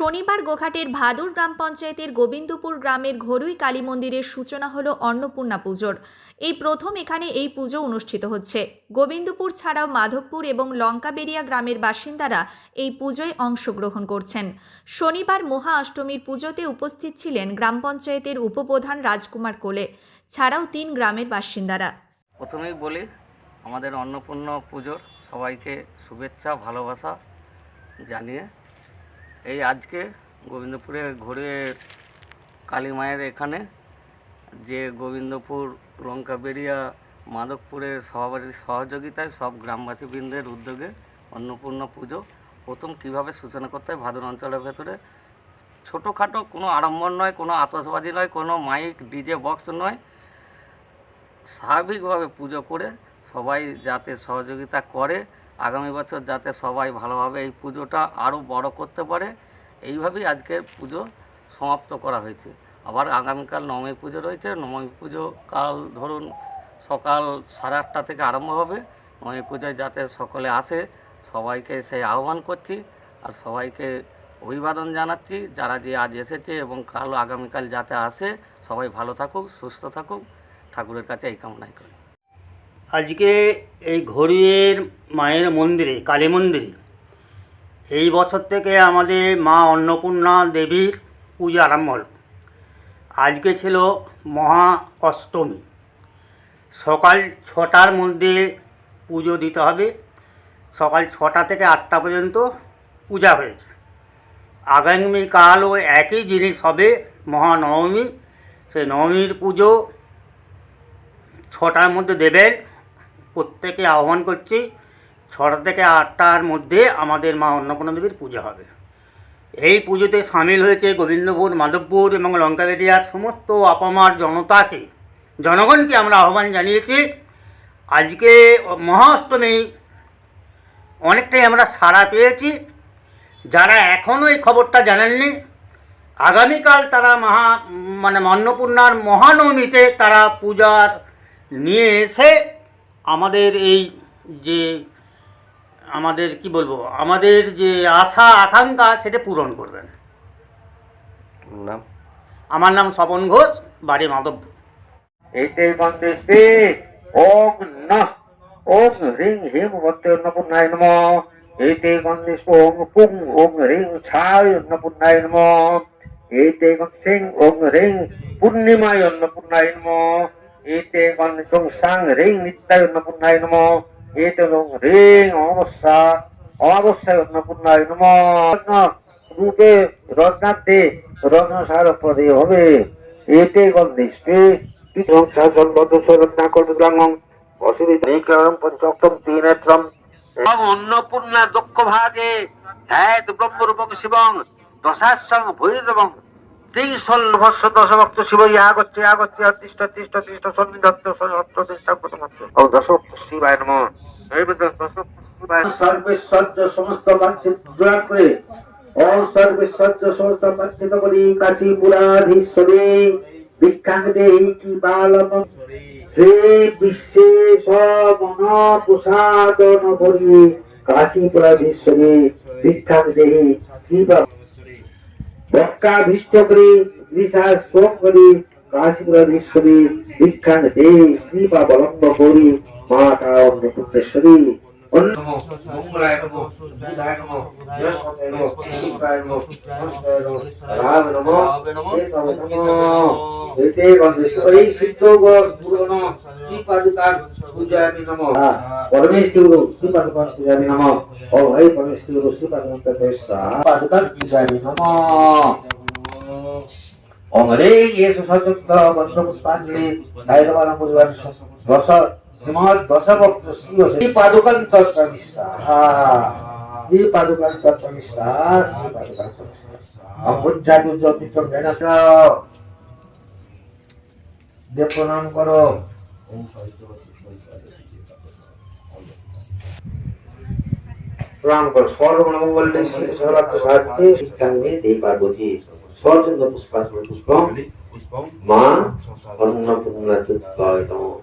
শনিবার গোঘাটের ভাদুর গ্রাম পঞ্চায়েতের গোবিন্দপুর গ্রামের ঘরুই কালী মন্দিরের সূচনা হলো অন্নপূর্ণা পুজোর। এই প্রথম এখানে এই পুজো অনুষ্ঠিত হচ্ছে। গোবিন্দপুর ছাড়াও মাধবপুর এবং লঙ্কাবেরিয়া গ্রামের বাসিন্দারা এই পুজোয় অংশগ্রহণ করছেন। শনিবার মহা অষ্টমীর পুজোতে উপস্থিত ছিলেন গ্রাম পঞ্চায়েতের উপপ্রধান রাজকুমার কোলে, ছাড়াও তিন গ্রামের বাসিন্দারা। প্রথমেই বলি, আমাদের অন্নপূর্ণা পুজোর সবাইকে শুভেচ্ছা, ভালোবাসা জানিয়ে এই আজকে গোবিন্দপুরে ঘুরে কালী মায়ের এখানে যে গোবিন্দপুর লঙ্কাবেরিয়া মাদকপুরের সভাবাড়ির সহযোগিতায় সব গ্রামবাসী বৃন্দের উদ্যোগে অন্নপূর্ণা পুজো। প্রথম কীভাবে সূচনা করতে হয় ভাদুর অঞ্চলের ভেতরে? ছোটোখাটো কোনো আড়ম্বর নয়, কোনো আতসবাজি নয়, কোনো মাইক, ডিজে বক্স নয়। স্বাভাবিকভাবে পুজো করে সবাই যাতে সহযোগিতা করে আগামী বছর যাতে সবাই ভালোভাবে এই পুজোটা আরও বড় করতে পারে, এইভাবেই আজকের পুজো সমাপ্ত করা হয়েছে। আবার আগামীকাল নবমী পুজো রয়েছে, নবমী পুজো কাল ধরুন সকাল সাড়ে আটটা থেকে আরম্ভ হবে। নবমী পুজোয় যাতে সকলে আসে, সবাইকে সেই আহ্বান করছি আর সবাইকে অভিবাদন জানাচ্ছি। যারা যে আজ এসেছে এবং কাল আগামীকাল যাতে আসে, সবাই ভালো থাকুক, সুস্থ থাকুক। ঠাকুরের কাছে এই কামনাই করি। আজকে এই ঘড়িয়ের মায়ের মন্দিরে, কালী মন্দিরে, এই বছর থেকে আমাদের মা অন্নপূর্ণা দেবীর পূজা আরম্ভ হল। আজকে ছিল মহা অষ্টমী। সকাল ছটার মধ্যে পুজো দিতে হবে। সকাল ছটা থেকে আটটা পর্যন্ত পূজা হয়েছে। আগামীকালও একই জিনিস হবে, মহানবমী। সেই নবমীর পুজো ছটার মধ্যে দেবেন। প্রত্যেকে আহ্বান করছি, ছটা থেকে আটটার মধ্যে আমাদের মা অন্নপূর্ণা দেবীর পুজো হবে। এই পুজোতে সামিল হয়েছে গোবিন্দপুর, মাধবপুর এবং লঙ্কাবেরিয়ার সমস্ত আপামার জনতাকে, জনগণকে আমরা আহ্বান জানিয়েছি। আজকে মহাষ্টমী অনেকটাই আমরা সাড়া পেয়েছি। যারা এখনও এই খবরটা জানেননি, আগামীকাল তারা মহা মানে অন্নপূর্ণার মহানবমীতে তারা পূজার নিয়ে এসে আমাদের এই যে আমাদের কি বলব আমাদের যে আশা আকাঙ্ক্ষা সেটা পূরণ করবেন। নাম? আমার নাম স্বপন ঘোষ বাড়ি মাধবপুর। এতে বন্দেশে ওম নঃ ওম হ্রিং হিম অন্নপূর্ণায় নম এতে গন্ধেশ ওম পুং ওম হ্রিং ছায় অন্নপূর্ণায় নম এতে সিং ওম হ্রিং পূর্ণিমায় অন্নপূর্ণায় নম এতে গন্ধেশং সাং হ্রিং নিত্যায় অন্নপূর্ণায় নম এতে ওম হ্রিং অমাবস্যা অমাবস্যায় অন্নপূর্ণায় নম রূপে রত্নাতে রত্নসার পদে হবে এতে গন্ধেশে অন্নপূর্ণা দক্ষ ভাগে ধ্যাত ব্রহ্মরূপং শিবং দশাসং ভৈরবং ত্রিশল্ভস্য দশভক্ত শিব ইহা গচ্ছে ইহা গচ্ছে অতিষ্ঠ তিষ্ঠ তিষ্ঠ সন্নিধত্ত সন্নিধত্ত তিষ্ঠা প্রথমস্য ও দশভক্ত শিবায় নম। এই দশভক্ত শিবায় সর্বেশ্বর্য সমস্ত বাঞ্ছিত জোড়া করে ও সর্বেশ্বর্য সমস্ত বাঞ্ছিত করি কাশী পুরাধীশ্বরী ভিক্ষাঙ্গে কি বালম? শ্রী বিশ্বেশ্বর প্রসাদন করি কাশীপুরাধীশ্বরী ভিক্ষাঙ্গে শিব ভক্তাভীষ্ট করে ত্রিশাস শ্লোক করি কাশীপুরাধীশ্বরী ভিক্ষাঙ্গে কৃপাবলম্ব করি মাতা অন্নপূর্ণেশ্বরী नमो मंगलाय नमो बुधाय नमो बृहस्पते नमो शुक्राय नमो नमस्ते नमो राम नमो केशव नमो एते वंदेश्वरी सिद्धो गुरुनो श्री पादुकां पूजयामि नमो परमेश्वरो श्री पादुकां नमो श्री पादुकां तदेशा पादुकां नमो অমরে ইয়েসু সচক্ত বন্ধ পুষ্পাঞ্জলি সাইরবানা পরিবার দশ শ্রীমৎ দশভক্ত শ্রী শ্রী পাদুকান তত্ত্ব বিশ্বাস শ্রী পাদুকান তত্ত্ব বিশ্বাস শ্রী পাদুকান অভুজাতু জ্যোতিষ জ্ঞান দেব প্রণাম করো প্রণাম সর্বমঙ্গলে সর্বাত্ম সাহায্যে শিক্ষাঙ্গে দেই পার্বতী সচন্দ্র পুষ্পাসন পুষ্পম মা অন্নপূর্ণা নমঃ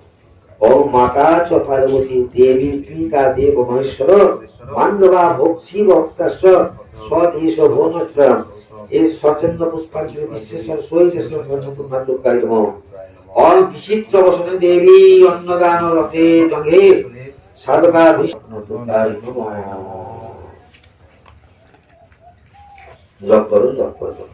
ওম মাতা চ পার্বতী দেবী পিতা দেব মহেশ্বর পাণ্ডবা ভক্সি ভক্তাস্য স্বদেশ ভৌমত্র। এই স্বচ্ছন্দ পুষ্পাঞ্জলি বিশ্বেশ্বর সহিত নতুন কার্যক্রম অল বিচিত্র বসনে দেবী অন্নদান রথে টঙ্গে। সাধকা জপ করো জপ করো। জপ